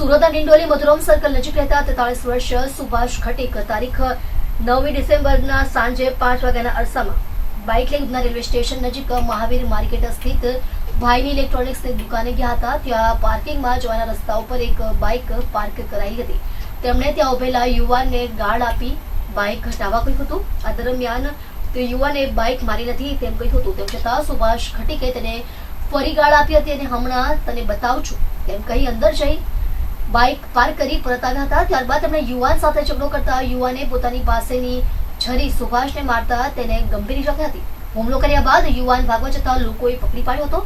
સુરતના ડિંડોલી મધુરમ સર્કલ નજીક રહેતા તેતાળીસ વર્ષ સુભાષ ખટીક તારીખ નવમી ડિસેમ્બરના સાંજે પાંચ વાગ્યાના અરસામાં બાઇક લઈ ઉધના રેલવે સ્ટેશન નજીક મહાવીર માર્કેટ સ્થિત ભાઈની ઇલેક્ટ્રોનિક્સની દુકાને ગયા હતા. ત્યાં પાર્કિંગમાં જવાના રસ્તા ઉપર એક બાઇક પાર્ક કરાઈ હતી. તેમણે ત્યાં ઉભેલા યુવાનને ગાળ આપી બાઇક હટાવવા કહ્યું હતું. આ દરમિયાન તે યુવાને બાઇક મારી નથી તેમ કહ્યું હતું. તેમ છતાં સુભાષ ખટીકે તેને ફરી ગાળ આપી હતી અને હમણાં તને બતાવું છું. તેમ કહી અંદર જઈ બાઇક પાર્ક કરી પરત આવ્યા હતા. ત્યારબાદ તેમણે યુવાન સાથે ઝઘડો કરતા યુવાને પોતાની પાસેની છરી સુભાષને મારતા તેને ગંભીર ઇજા હતી. હુમલો કર્યા બાદ યુવાન ભાગવા જતા લોકોએ પકડી પાડ્યો હતો.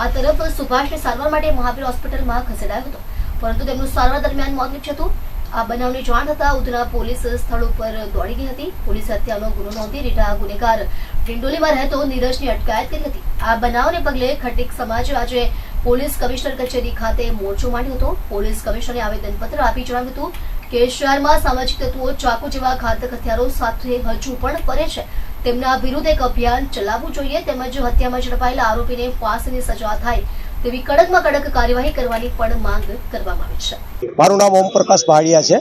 આ તરફ સુભાષને સારવાર માટે મહાવીર હોસ્પિટલમાં ખસેડાયો હતો. પરંતુ તેમનું સારવાર દરમિયાન મોત નીપજ્યું હતું. આ બનાવની જાણ થતા ઉધના પોલીસ સ્થળ ઉપર દોડી ગઈ હતી. પોલીસ હત્યાનો ગુનો નોંધી રીટા ગુનેગાર ડિંડોલીમાં રહેતો નીરજની અટકાયત કરી હતી. આ બનાવને પગલે ખટીક સમાજે આજે પોલીસ કમિશનર કચેરી ખાતે મોરચો માંડ્યો હતો. પોલીસ કમિશનરે આવેદનપત્ર આપી જણાવ્યું હતું કે શહેરમાં સામાજિક તત્વો ચાકુ જેવા ઘાતક હથિયારો સાથે હજુ પણ ફરે છે. તેમના વિરુદ્ધ એક અભિયાન ચલાવવું જોઈએ તેમજ હત્યામાં ઝડપાયેલા આરોપીને ફાંસીની સજા થાય તેવી કડકમાં કડક કાર્યવાહી કરવાની પણ માંગ કરવામાં આવી છે. મારું નામ ઓમ પ્રકાશ ભાડિયા છે.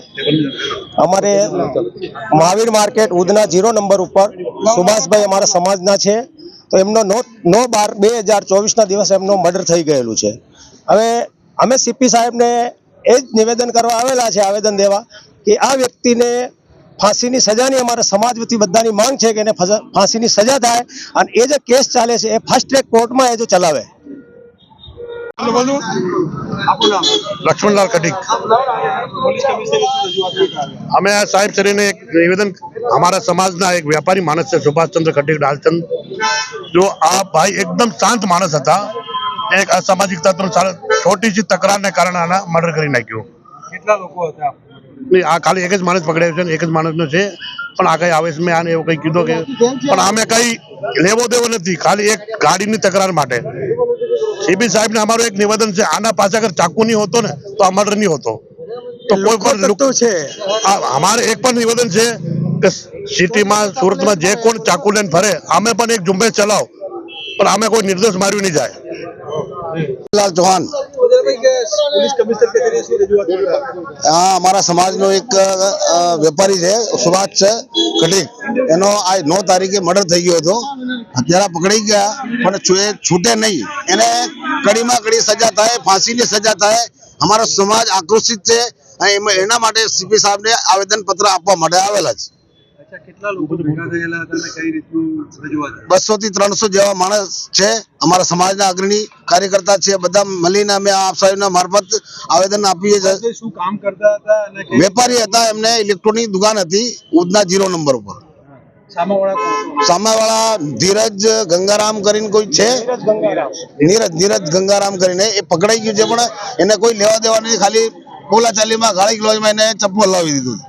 અમારે Mahavir market Udhna zero number ઉપર સુભાષભાઈ અમારા સમાજના છે. તો એમનો નો નો બાર બે હજાર ચોવીસના દિવસે એમનો મર્ડર થઈ ગયેલું છે. હવે અમે સીપી સાહેબને એ જ નિવેદન કરવા આવેલા છે આવેદન દેવા કે આ વ્યક્તિને ફાંસીની સજાની અમારા સમાજ વતી બધાની માંગ છે કે એને ફાંસીની સજા થાય અને એ જે કેસ ચાલે છે એ ફાસ્ટ ટ્રેક કોર્ટમાં એ જો ચલાવે. લક્ષ્મણલાલ કટીક અમે આ સાહેબ શ્રીને એક નિવેદન અમારા સમાજના એક વ્યાપારી માણસ છે સુભાષચંદ્ર કટિક ડાલચંદ જો આ ભાઈ એકદમ શાંત માણસ હતા એક અસામાજિક તત્વ છોટી સી તકરારને કારણે આના મર્ડર કરી નાખ્યો. કેટલા લોકો હતા? નહીં, આ ખાલી એક જ માણસ પકડાયો છે એક જ માણસનો છે. પણ આ કઈ આવેશમાં આને એવું કઈ કીધું કે પણ અમે કઈ લેવો દેવો નથી ખાલી એક ગાડીની તકરાર માટે. સીબી સાહેબ ને અમારું એક નિવેદન છે આના પાછા અગર ચાકુ નહીં હોતો ને તો આ મર્ડર નહીં હોતો. તો કોઈ પણ છે. અમારે એક પણ નિવેદન છે કે સિટીમાં સુરતમાં જે કોણ ચાકુ લઈને ફરે અમે પણ એક ઝુંબેશ ચલાવ પણ અમે કોઈ નિર્દોષ માર્યું નહીં જાય. લાલ ચૌહાણ. અમારા સમાજનો એક વેપારી છે સુભાષ છે કટીક. એનો આ નવ તારીખે મર્ડર થઈ ગયો હતો. હત્યારા પકડી ગયા પણ છુ- એ છૂટે નહીં. એને કડીમાં કડી સજા થાય ફાંસીની સજા થાય. અમારો સમાજ આક્રોશિત છે અને એમાં એના માટે સીપી સાહેબને આવેદન પત્ર આપવા માટે આવેલા છે. બસો થી ત્રણસો જેવા માણસ છે અમારા સમાજના અગ્રણી કાર્યકર્તા છે બધા મળીને અમે આપ સાહેબના મારફત આવેદન આપીએ છીએ. શું કામ કરતા હતા વેપારી હતા એમને ઇલેક્ટ્રોનિક દુકાન હતી ઉદના જીરો નંબર ઉપર. સામાવાળા કોણ? ધીરજ ગંગારામ કરીને કોઈ છે? નીરજ નીરજ ગંગારામ કરીને એ પકડાઈ ગયું છે પણ એને કોઈ લેવા દેવા નથી ખાલી બોલાચાલીમાં ગાળી ગલોચમાં એને ચપ્પલ લાવી દીધું